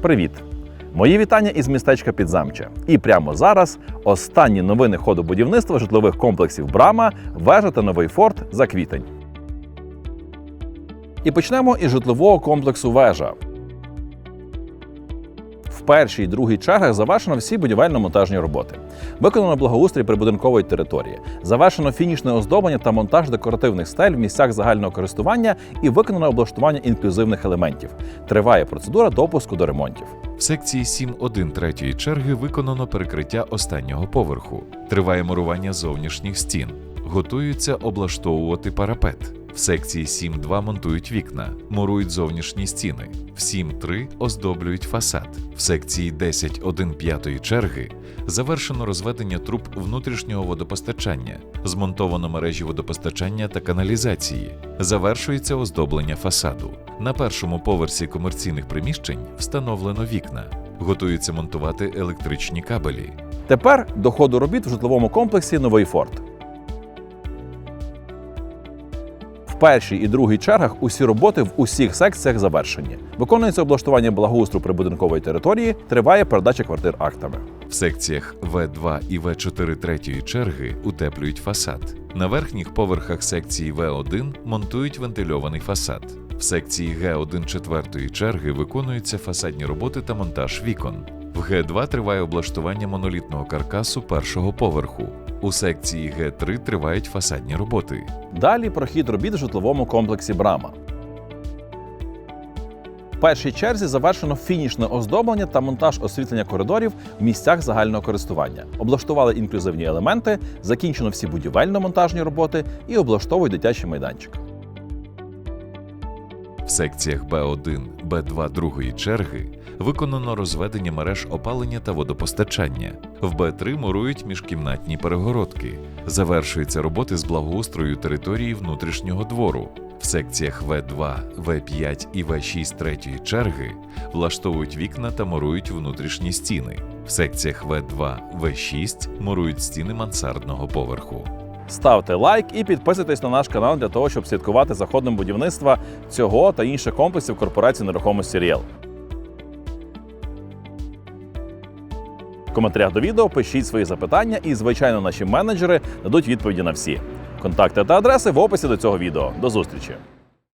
Привіт! Мої вітання із містечка Підзамче. І прямо зараз останні новини ходу будівництва житлових комплексів Брама, вежа та новий форт за квітень. І почнемо із житлового комплексу Вежа. В першій і другій чергах завершено всі будівельно-монтажні роботи. Виконано благоустрій прибудинкової території, завершено фінішне оздоблення та монтаж декоративних стель в місцях загального користування і виконано облаштування інклюзивних елементів. Триває процедура допуску до ремонтів. В секції 7.1 третьої черги виконано перекриття останнього поверху. Триває мурування зовнішніх стін. Готуються облаштовувати парапет. В секції 7.2 монтують вікна, мурують зовнішні стіни. В 7.3 оздоблюють фасад. В секції 10.1 п'ятої черги завершено розведення труб внутрішнього водопостачання, змонтовано мережі водопостачання та каналізації. Завершується оздоблення фасаду. На першому поверсі комерційних приміщень встановлено вікна. Готується монтувати електричні кабелі. Тепер до ходу робіт в житловому комплексі Новий Форт. Першій і другій чергах усі роботи в усіх секціях завершені. Виконується облаштування благоустрою прибудинкової території, триває передача квартир актами. В секціях В2 і В4 третьої черги утеплюють фасад. На верхніх поверхах секції В1 монтують вентильований фасад. В секції Г1 четвертої черги виконуються фасадні роботи та монтаж вікон. В Г2 триває облаштування монолітного каркасу першого поверху. У секції Г3 тривають фасадні роботи. Далі прохід робіт в житловому комплексі Брама. В першій черзі завершено фінішне оздоблення та монтаж освітлення коридорів в місцях загального користування. Облаштували інклюзивні елементи, закінчено всі будівельно-монтажні роботи і облаштовують дитячий майданчик. В секціях Б1, Б2 другої черги виконано розведення мереж опалення та водопостачання. В Б3 мурують міжкімнатні перегородки. Завершуються роботи з благоустрою території внутрішнього двору. В секціях В2, В5 і В6 третьої черги влаштовують вікна та мурують внутрішні стіни. В секціях В2, В6 мурують стіни мансардного поверху. Ставте лайк і підписуйтесь на наш канал для того, щоб слідкувати за ходом будівництва цього та інших комплексів корпорації нерухомості Ріел. В коментарях до відео пишіть свої запитання, і, звичайно, наші менеджери дадуть відповіді на всі. Контакти та адреси в описі до цього відео. До зустрічі!